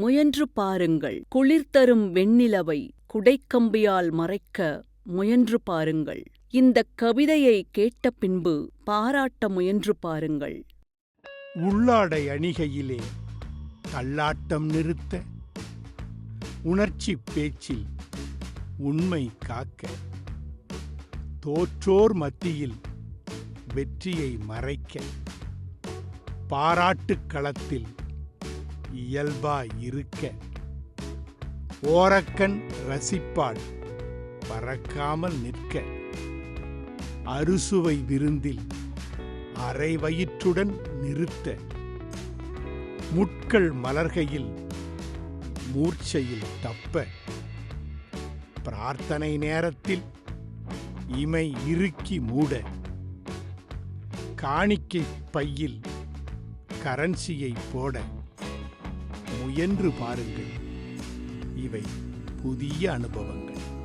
முயன்று பாருங்கள். குளிர்தரும் வெண்ணிலவை குடைக்கம்பியால் மறைக்க முயன்று பாருங்கள். இந்தக் கவிதையை கேட்ட பின்பு பாராட்ட முயன்று பாருங்கள். உள்ளாடை அணிகையிலே தள்ளாட்டம் நிறுத்த உணர்ச்சி பேச்சில் உண்மை காக்க தோற்றோர் மத்தியில் வெற்றியை மறைக்க பாராட்டுக் இயல்பா இருக்க. ஓரக்கண் ரசிப்பாள் பறக்காமல் நிற்க. அறுசுவை விருந்தில் அரை வயிற்றுடன் நிறுத்த. முட்கள் மலர்கையில் மூர்ச்சையில் தப்ப. பிரார்த்தனை நேரத்தில் இமை இறுக்கி மூட. காணிக்கை பையில் கரன்சியை போட. முயன்று பாருங்கள். இவை புதிய அனுபவங்கள்.